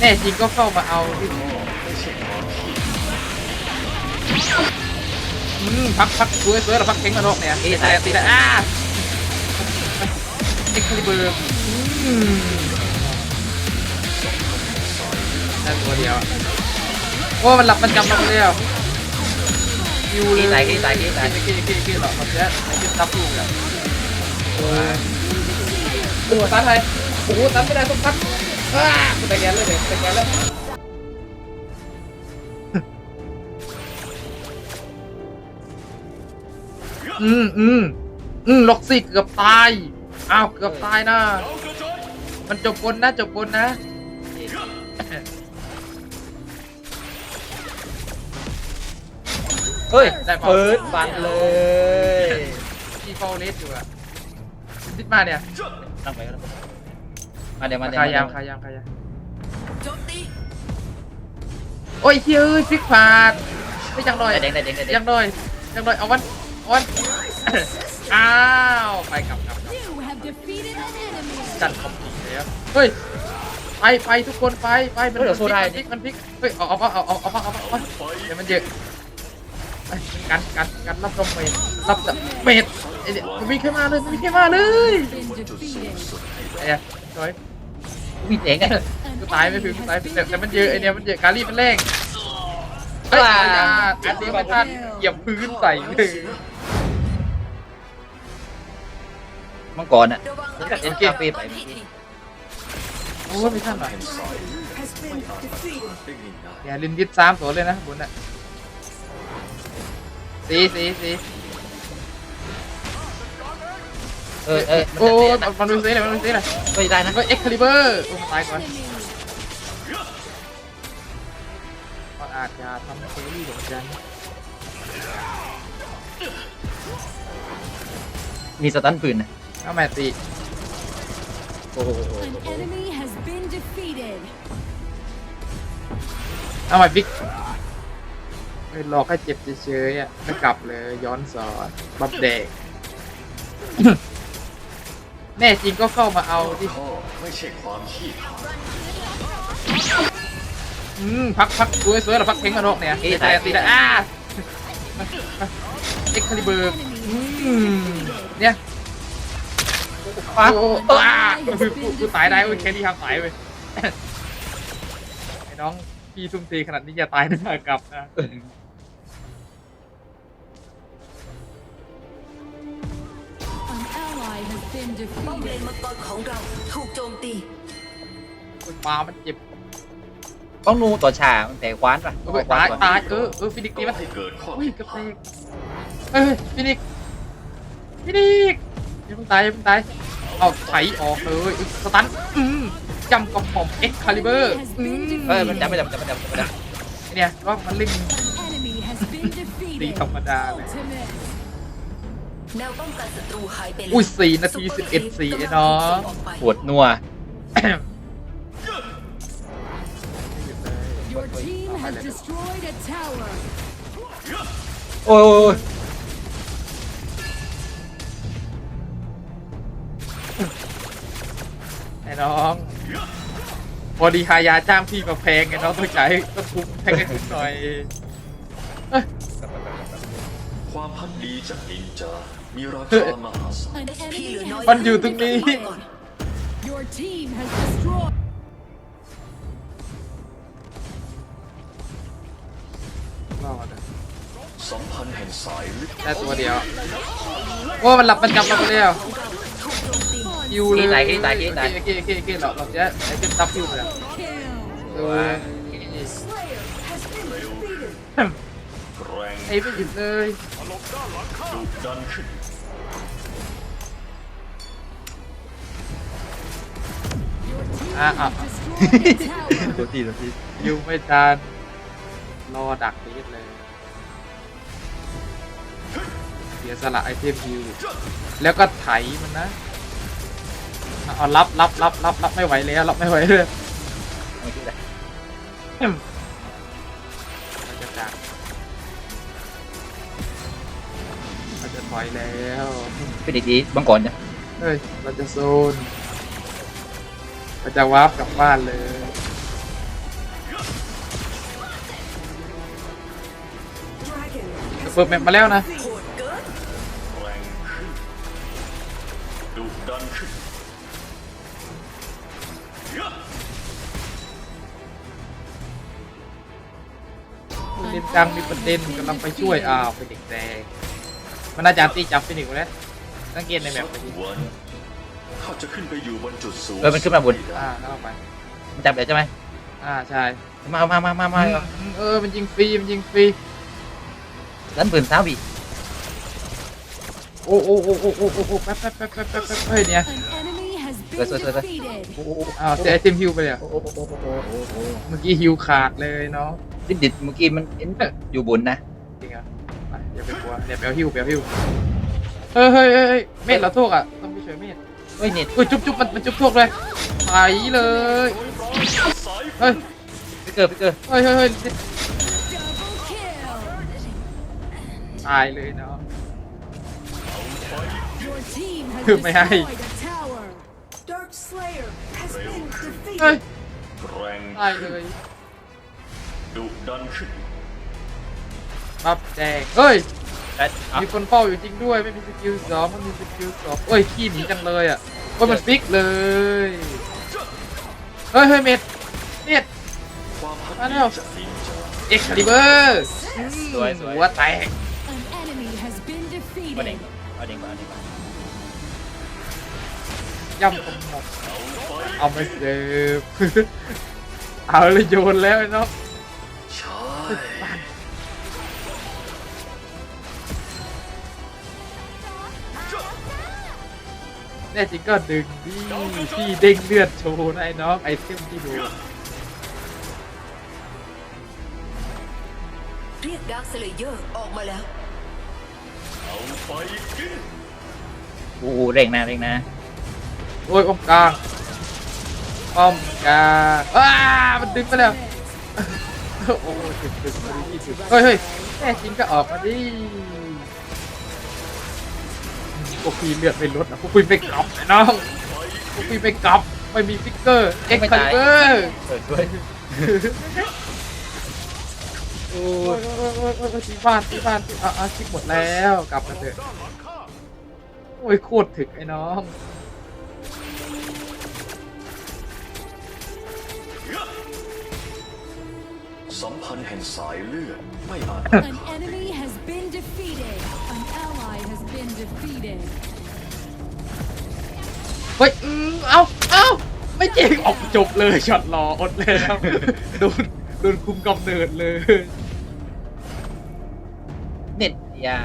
แน่จริงก็เข้ามาเอาที่อืมพักพักสวยสวยเราพักเข่งมานกเนี่ยตีแต่ตีแต่อ้าเอ็กคาลิเบอร์อืมได้ตัวเดียวโอ้มันหลับมันจำเราเลยอะยูเลยขี้ตายขี้ตายขี้ตายขี้ขี้ขี้หรอกมันจะมันจะซับลูกอะโอ้ยโอ้ตันเลยโอ้โหตันไม่ได้ต้องตัน อ้ากูตะแกนเลยเนี่ยตะแกนแล้วอืมอืมอืมล็อกซี่เกือบตาย อ้าว เกือบตายนะ มันจบบนนะ จบบนนะ เฮ้ย ได้เปล่าเปิดฟันเลยที่เฝ้าเลสอยู่อะติดมาเนี่ย ตั้งไปก็ได้ มาเดี๋ยวมาเดี๋ยวขายามเดี๋วขายามขายามโจมตีโอ้ยเฮ้ยพลิกพลาดไม่จังหน่อยได้แดงได้แดงได้แดยังงหน่อยยังหน่อยเอาวันเอาวันอ้าวไปกลับกลับกลับ You have defeated an enemy. จัดคอมพิวแล้วเฮ้ยไปไปทุกคนไปไปมันเฮ้ยเดี๋ยวโซพได้ลิกมันพลิกมันพลิกเฮ้ยเอาเอาเอาเอาเอาเอาเอาเอาเดี๋ยวมันเยอะไปกันกันกันรับลมเมดรับเมดไอ้เนี่ยมันมีแค่มาเลยมันมีแค่มาเลย Been defeated. ไอ้เนี่ยจอย มีเสียงไงกูตายไม่ถึงกูตายแต่แต่มันเยอะไอ้เนี่ยมันเยอะการีมันแรงเฮ้ยว้าเอาอย่าอันนี้ไม่ทันเหยียบพื้นใส่เลยมังกรอะระวังเอ็นเกมไปไปโอ้ไม่ทันหรอกอย่าลินยึดสามตัวเลยนะบนน่ะสีสีสี ออเออโอ้มันมันดูสีเลยมันดูสีเลยเฮ้ยได้นะก็เอ็กคาลิเบอร์โอ้ตายก่อน Enemy. ก็อาจจะทำเซรี่เหมือนกันมีสตันปืนนะเอาแมตติโอ้โหเอาใหม่บิ๊กเฮ้ยรอแค่เจ็บเฉยๆอะไม่กลับเลยย้อนสอนบับแดง แน่จริงก็เข้ามาเอาที่ไม่ใช่ความขี้ขลาดอืมพักพักสวยสวยเราพักเข่งมานกเนี่ยตีแต่ตีแต่อ้าเอ็กคาลิเบอร์อืมเนี่ยป้าโอ้อ้ากูกูกูตายได้เว้ยแค่นี้ทำตายเว้ยไอ้น้องพี่ทุ่มเทขนาดนี้อย่าตายนะกลับนะ ป้อมเลน defeated. มังกรของเราถูกโจมตีปลามันเจ็บต้องนูต่อชามันแผลคว้านป่ะเออตายตายเออเออฟินิกตีมันให้เกิดข้ออุ้ยผิดกระพเตลาดกเอ้ยฟินิกฟินิกอย่าเพิ่งตายอย่าเพิ่งตายเอาไถออกเลยอึ๊กสตันอืมจำกระป๋อมเอ็กคาลิเบอร์อืมเออมันจำไม่จำจำไม่จำจำไม่จเนี่ยก็มันเล่น An enemy has been ตี defeated. ธรรมดาเลย Ultimate. แนวป้องกันศัตรูหายไปแล้วอุ้ยสี่นาทีสิบเอ็ดสี่ไอ้น้องำปวดนัว Your team has destroyed a tower. โอ้ยไอ้น้องพอดีฮายาจ้างพี่มาแพงไงน้องต้องจ่ายต้องทุบแพงให้ถึงหน่อย ความพันดีจากนินจา มีราคามหาศาลมันอยู่ตรงนี้สอดสัมพันธ์แห่งสายลึกแค่ตัวเดียวว่ามันหลับมันจำมาตัวเดียยูเลยไหนที่ไหนที่ไหน เกี่ยเกี่ยเกี่ยเราเราจะไอ้นก็บทับยูเลย Kill. เออ Slayer has been defeated. ไอ้ไม่หยุดเลยดุดันขึ้น Your team อะอะ ตัวทีตัวทียิวไม่ทันรอดักนี้เลยเสียสละไอเทมยิวแล้วก็ไถมันนะอะเอารับรับรับรับรับไม่ไหวแล้วรับไม่ไหวเลย ถอยแล้วเป็นอีกดีบังก่อนนะเฮ้ยเราจะโซนเราจะวาร์ปกลับบ้านเลยเปิดแมปมาแล้วนะแต้นดุเล่นดังมีประเด็นกำลังไปช่วยอ้าวเป็นเด็กแดง มันน่าจะตีจับฟินิกส์แล้วสังเกตในแมปไปดิวันข้าจะขึ้นไปอยู่บนจุดสูงเออมันขึ้นมาบนอ่าเข้าไป มันจับเดี๋ยวใช่ไหมอ่าใช่มามามามามาเออมันยิงฟรีมันยิงฟรีดันปืนสาวบีโอ้โอ้โอ้โอ้โอ้โอ้โอ้แป๊บแป๊บแป๊บแป๊บแป๊บแป๊บเฮ้ยเนี่ย An enemy has been Sorry, sorry, sorry. defeated. โอ้โหอ้าวเสียไอเทมฮิวไปเลยอะโอ้โหโอ้โหโอ้โหโอ้โหเมื่อกี้ฮิวขาดเลยเนาะดิดดิดเมื่อกี้มันเอ็นอยู่บนนะจริงเหรอไป อย่าไปกลัวเดี๋ยวไปเอาฮิวไปเอาฮิวเฮ้ยเฮ้ยเฮ้ยเฮ้ยเมธเราโทษอะต้องไปช่วยเมธเฮ้ยเน็ตเฮ้ยจุ๊บจุ๊บมันมันจุ๊บโทษเลยไปเลยเฮ้ยไปเกิดไปเกิดเฮ้ยเฮ้ยเฮ้ยตายเลยเนาะ Your team has คือไม่ให้ destroyed a tower. Dark Slayer has been เฮ้ย defeated แรงตายเลยดุดันขึ้น บับแดงเฮ้ยได้เอามีคนเฝ้าอยู่จริงด้วย ไม่มีสกิลสองมันมีสกิลสองเอ้ย ขี้หนีจังเลยอะโอ้ยมันฟิกเลย เฮ้ยเฮ้ยเมธเมธความพักมาดีแล้วจากนินจาเอ็กคาลิเบอร์สวยสวย หัวแตก An enemy has been เอาเด้ง defeated. เอาเด้งมาเอาเด้งมาย่ำกระหมกเอาไปเสิร์ฟ เอาเลยโยนแล้วไอ้เนาะ ใช่ แน่จริงก็ดึงดิพี่เด้งเลือดโชว์นะไอ้น้องไอเทมที่ดูเรียกดาร์คสเลเยอร์ออกมาแล้ว เอาไปกินโอ้โหเร่งนะเร่งนะโอ้ยป้อมกลางป้อมกลางอ้ามันดึงไปแล้วโอ้ยถึงถึงมาดีที่ถึงเฮ้ยเฮ้ยแน่จริงก็ออกมาดิ พวกพี่เลือดไม่ลดนะพวกพี่ไม่กลับไอ้น้องพวกพี่ไม่กลับไม่มีฟิกเกอร์เอ็กคาลิเบอร์เออด้วยโอ้ยโอ้ยโอ้ยโอ้ยที่บ้านที่บ้านอะอะคิดหมดแล้วกลับมาเถอะโอ้ยโคตรถึกไอ้น้องสัมพันธ์แห่งสายเลือดไม่อาจ เฮ้ยอืมเอาเอาไม่จริงออกจบเลยช็อตรออดแล้วโดนโดนคุมกำเนิดเลย เน็ตอย่า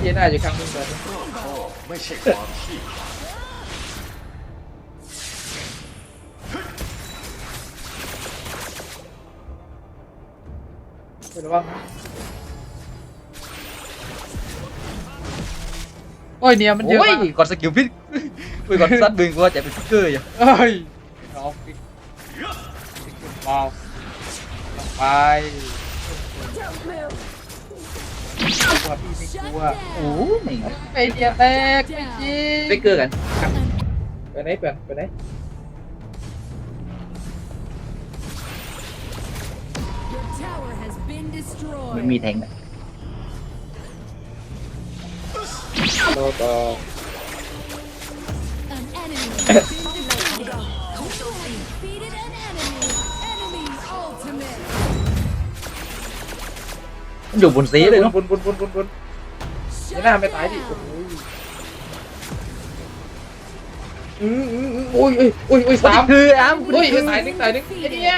เย็นได้อยู่ครั้งหนึงเลยรอบคอบไม่ใช่ความขี้ขลาดเห็นว่า โอ้ยเนี่ยมันเยอะโอ้ยมากกดสกิลพิษไปกดซัดบึงกูว่าจะเป็นฟิกเกอร์อยู่เอ้ยน้องปิ๊กปิ๊กบอลลงไปกลัวพี่ไม่กลัวโอ้ยนี่ไอเดียแตกไม่จริงฟิกเกอร์กันไปไหนเปลี่ยนไปไหน Your tower has been มันมี destroyed. แทงนะ รอต่อ An enemy has been ของเรา defeated. ถูกโจมตี Defeated an enemy. Enemy ultimate. มันอยู่บนซีเลยเนาะบนบนบนบนบน Shut ไม่น่าไม่ตายดิ down. อืมอืมอืมโอ้ยโอ้ยโอ้ยโอ้ยสามคืออ้ามเฮ้ยตายนึงตายนึงไอ้เนี่ย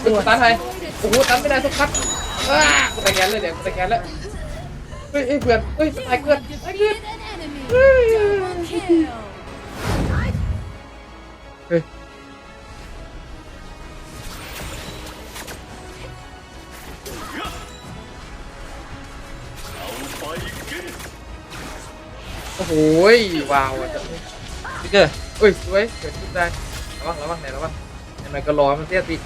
โอ้ยตายไทยโอ้โหตันไม่ได้สักพัดอ้ากูตะแกนเลยเดี๋ยวกูตะแกนแล้ว เฮ้ยเพื่อนเฮ้ยตายเกินตายเกิน Defeated an enemy. Double kill. เฮ้ยโอ้โหว้าวอะฟิกเกอร์เอ้ยสวยเกิดขึ้นได้ระวังระวังไหนระวังยังไงก็รอมันเสียสิ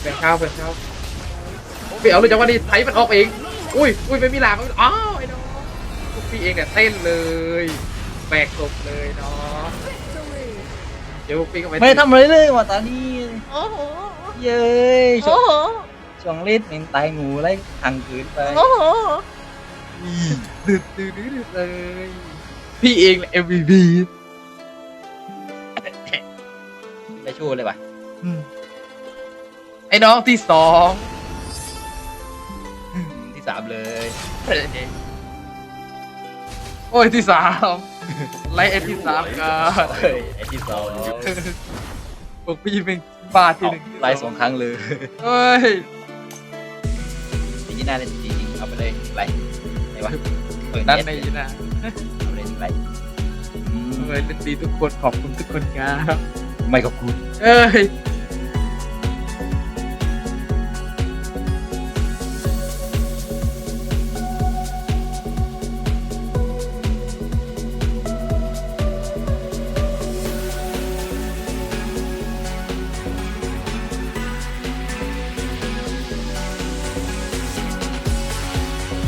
แบ่งข้าวแบ่งข้าวเปลี่ยวเลยจังหวะนี้ไถมันออกเอง อุ้ยอุ้ยไม่มีหลามมันอ้าวไอ้น้องพวกพี่เองเนี่ยเต้นเลยแบกศพเลยเนาะ Victory. เดี๋ยวพวกพี่ก็ไปไม่ได้ทำอะไรเลยว่ะตานี่เย้ยชกช่วงเล่นเป็นตายงูไล่ทางคืนไปดืดดืดดืดเลย พี่เองแหละ MVP ได้โชว์เลยว่ะอืมไอ้น้องที่สองที่ สามเลยโอ้ยที่สามไล่ไอ้ที่สามกันเฮ้ยไอ้ที่สองพวกพี่เป็นบาทที่หนึ่งไล่สองครั้งเลยเฮ้ยปีนี้น่าเล่นจริงๆเอาไปเลยไล่ไหนวะเปิดนั่นเน็ตในเลยยีน่ะเอาไปเลยไล่อืมเฮ้ยเล่นดีทุกคนขอบคุณทุกคนครับไม่ขอบคุณเอ้ย